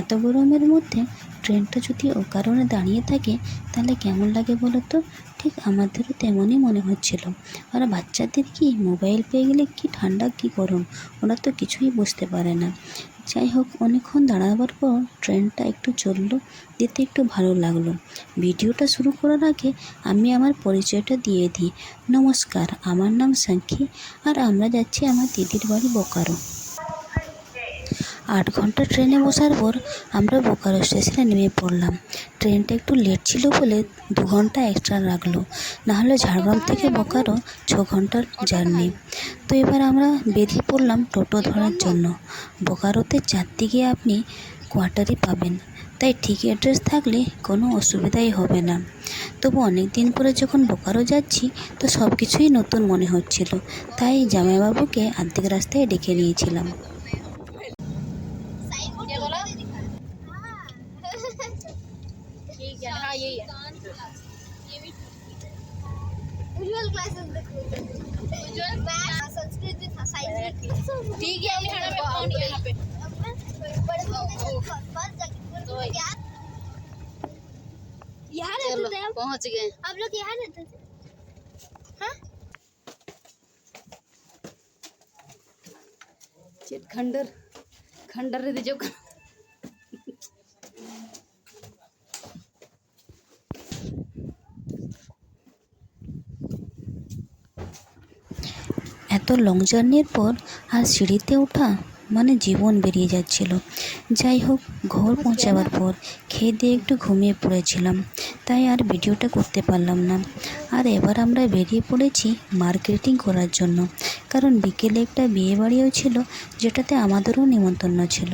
এত গরমের মধ্যে ট্রেনটা যদি অকারণে দাঁড়িয়ে থাকে, তাহলে কেমন লাগে বলো তো? ঠিক আমাদেরও তেমনই মনে হচ্ছিল। আর বাচ্চাদের কি মোবাইল পেয়ে গেলে কি ঠান্ডা, কি গরম? ওরা তো কিছুই বুঝতে পারে না। যাই হোক, অনেকক্ষণ দাঁড়াবার পর ট্রেনটা একটু চলল, যেতে একটু ভালো লাগল। ভিডিওটা শুরু করার আগে আমি আমার পরিচয়টা দিয়ে দিই। নমস্কার, আমার নাম সাঙ্খী, আর আমরা যাচ্ছি আমার দিদির বাড়ি বোকারো। আট ঘণ্টা ট্রেনে বসার পর আমরা বোকারো স্টেশনে নেমে পড়লাম। ট্রেনটা একটু লেট ছিল বলে দু ঘণ্টা এক্সট্রা লাগল। নাহলে ঝাড়গ্রাম থেকে বোকারো ছ ঘণ্টার জার্নি। তো এবার আমরা বেরিয়ে পড়লাম টোটো ধরার জন্য। বোকারোতে চারদিকে আপনি কোয়ার্টারই পাবেন। তাই ঠিক অ্যাড্রেস থাকলে কোনো অসুবিধাই হবে না। তবু অনেক দিন পরে যখন বোকারো যাচ্ছি, তো সব কিছুই নতুন মনে হচ্ছিল। তাই জামাইবাবুকে আর্ধেক রাস্তায় ডেকে নিয়েছিলাম। है यही है। उज्जवल क्लासेस देखो। उज्जवल मैथ संस्कृत था साइंस ठीक है खाना पे फ़ोन यहाँ पे। बड़े लोग फ़र्स्ट जगह वही। यहाँ रहते थे पहुँच गए। आप लोग यहाँ रहते थे? हाँ? खंडर खंडर रे जो এত লং জার্নির পর আর সিঁড়িতে ওঠা মানে জীবন বেরিয়ে যাচ্ছিল। যাই হোক, ঘর পৌঁছাবার পর খেয়ে দিয়ে একটু ঘুমিয়ে পড়েছিলাম, তাই আর ভিডিওটা করতে পারলাম না। আর এবার আমরা বেরিয়ে পড়েছি মার্কেটিং করার জন্য, কারণ বিকেলে একটা বিয়ে বাড়িও ছিল, যেটাতে আমাদেরও নিমন্ত্রণ ছিল।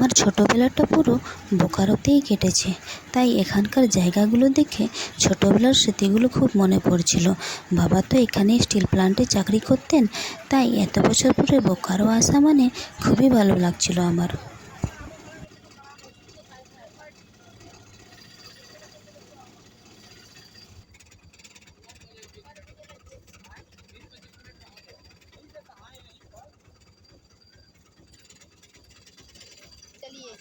আমার ছোটোবেলাটা পুরো বোকারোতেই কেটেছে। তাই এখানকার জায়গাগুলো দেখে ছোটোবেলার স্মৃতিগুলো খুব মনে পড়ছিল। বাবা তো এখানে স্টিল প্লান্টে চাকরি করতেন, তাই এত বছর পরে বোকারো আসা মানে খুবই ভালো লাগছিল আমার। चलिए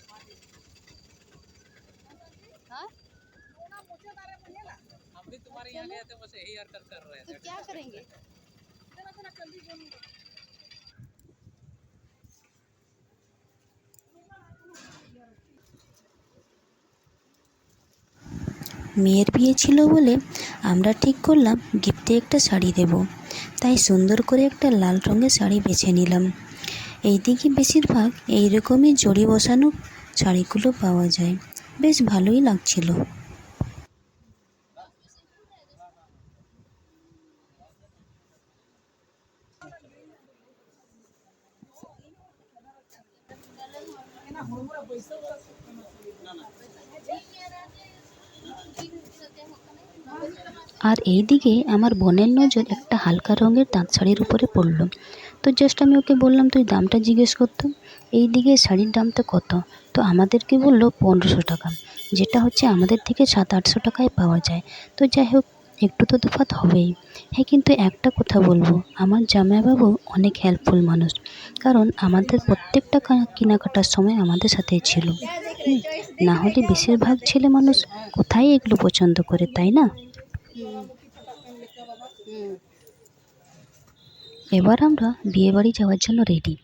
हाँ हम भी तुम्हारे यहाँ गए थे बस यही हरकत कर रहे थे तो क्या करेंगे মেয়ের বিয়ে ছিল বলে আমরা ঠিক করলাম গিফটে একটা শাড়ি দেব তাই সুন্দর করে একটা লাল রঙের শাড়ি বেছে নিলাম এইদিকে বেশিরভাগ এই রকমই জড়ি বসানো শাড়িগুলো পাওয়া যায়। বেশ ভালোই লাগছিল। আর এইদিকে আমার বোনের নজর একটা হালকা রঙের তাঁত শাড়ির উপরে পড়ল। তো জাস্ট আমি ওকে বললাম, তুই দামটা জিজ্ঞেস করতো এই দিকে শাড়ির দামটা কত? তো আমাদেরকে বলল পনেরোশো টাকা, যেটা হচ্ছে আমাদের থেকে সাত আটশো টাকায় পাওয়া যায়। তো যাই হোক, একটু তো তফাত হবেই। হ্যাঁ কিন্তু একটা কথা বলব, আমার জামাইবাবু অনেক হেল্পফুল মানুষ। কারণ আমাদের প্রত্যেকটা কেনাকাটার সময় আমাদের সাথে ছিল। না হলে বেশিরভাগ ছেলে মানুষ কোথায় এগুলো পছন্দ করে, তাই না? এবার আমরা বিয়েবাড়ি যাওয়ার জন্য রেডি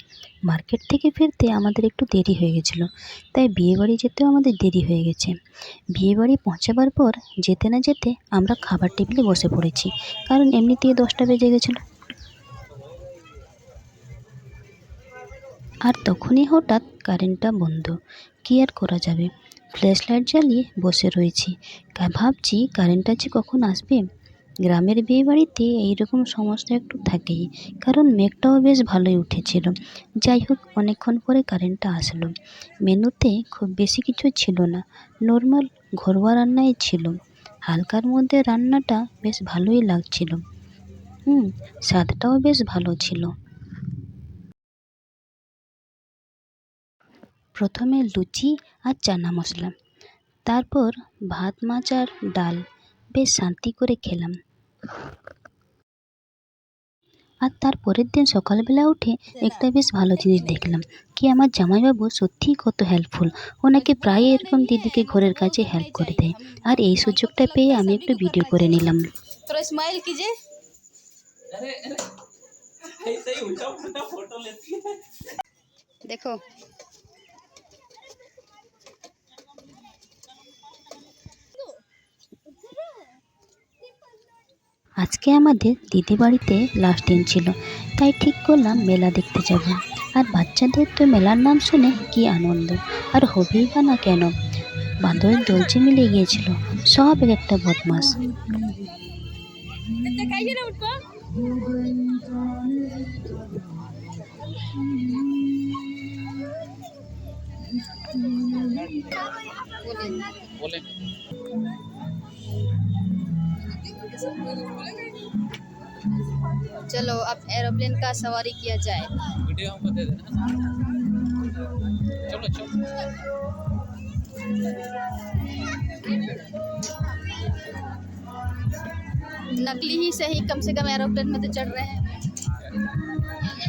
মার্কেট থেকে ফিরতে আমাদের একটু দেরি হয়ে গেছিল, তাই বিয়েবাড়ি যেতেও আমাদের দেরি হয়ে গেছে। বিয়েবাড়ি পৌঁছাবার পর যেতে না যেতে আমরা খাবার টেবিলে বসে পড়েছি, কারণ এমনিতেই দশটা বেজে গেছিল। আর তখনই হঠাৎ কারেন্টটা বন্ধ। কী আর করা যাবে? ফ্ল্যাশ লাইট জ্বালিয়ে বসে রয়েছি। ভাবছি কারেন্টটা যে কখন আসবে গ্রামের বিয়ে বাড়িতে এইরকম সমস্যা একটু থাকেই, কারণ মেঘটাও বেশ ভালোই উঠেছিল। যাই হোক, অনেকক্ষণ পরে কারেন্টটা আসলো। মেনুতে খুব বেশি কিছু ছিল না, নর্মাল ঘরোয়া রান্নাই ছিল। হালকার মধ্যে রান্নাটা বেশ ভালোই লাগছিল। হুম, স্বাদটাও বেশ ভালো ছিল। প্রথমে লুচি আর চানা মশলা, তারপর ভাত, মাছ আর ডাল। বেশ শান্তি করে খেলাম। আর তার পরের দিন সকালবেলা উঠে একটা বেশ ভালো জিনিস দেখলাম কি আমার জামাইবাবু সত্যিই কত হেল্পফুল ওনাকে প্রায় এরকম দিদিকে ঘরের কাজে হেল্প করে দেয়। আর এই সুযোগটা পেয়ে আমি একটু ভিডিও করে নিলাম। थोड़ा আজকে আমাদের দিদি বাড়িতে লাস্ট দিন ছিল, তাই ঠিক করলাম মেলা দেখতে যাব। আর বাচ্চাদের তো মেলার নাম শুনে কি আনন্দ, আর হবেই বা না কেন? বাঁদরের দলচে মিলে গিয়েছিল, সব এক একটা বদমাস चलो अब एरोप्लेन का सवारी किया जाए। वीडियो हमको दे देना। चलो चलो। नकली ही सही कम से कम एरोप्लेन में तो चढ़ रहे हैं।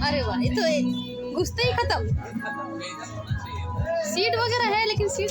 अरे वाह ये तो घुसते ही खत्म। सीट वगैरह है लेकिन सीट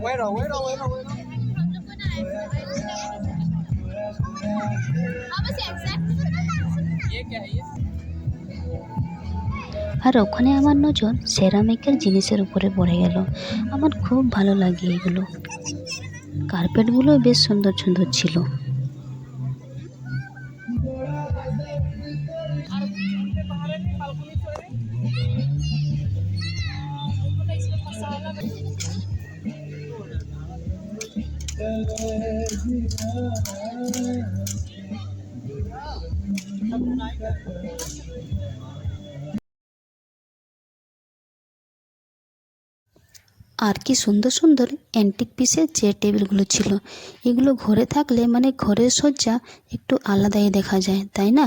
Bueno, bueno, bueno, আর ওখানে আমার নজর সেরামিকের জিনিসের উপরে পড়ে গেল। আমার খুব ভালো লাগে এগুলো। কার্পেটগুলো বেশ সুন্দর সুন্দর ছিল। আর কি সুন্দর সুন্দর অ্যান্টিক পিসের চেয়ার টেবিলগুলো ছিল, এগুলো ঘরে থাকলে মানে ঘরের সজ্জা একটু আলাদাই দেখা যায়, তাই না?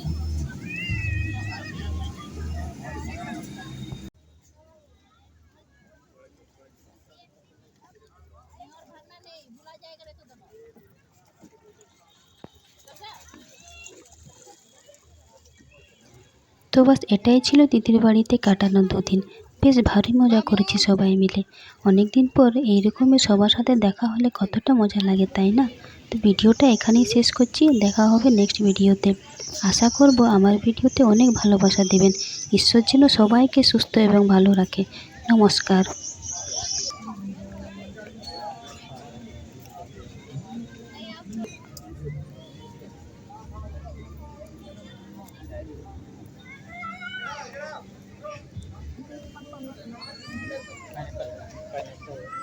তো বাস এটাই ছিল দিদির বাড়িতে কাটানো দুদিন। বেশ ভারী মজা করেছি সবাই মিলে। অনেক দিন পর এইরকমই সবার সাথে দেখা হলে কতটা মজা লাগে, তাই না? তো ভিডিওটা এখানেই শেষ করছি। দেখা হবে নেক্সট ভিডিওতে। আশা করব আমার ভিডিওতে অনেক ভালোবাসা দেবেন। ঈশ্বর যেন সবাইকে সুস্থ এবং ভালো রাখে। নমস্কার। Right.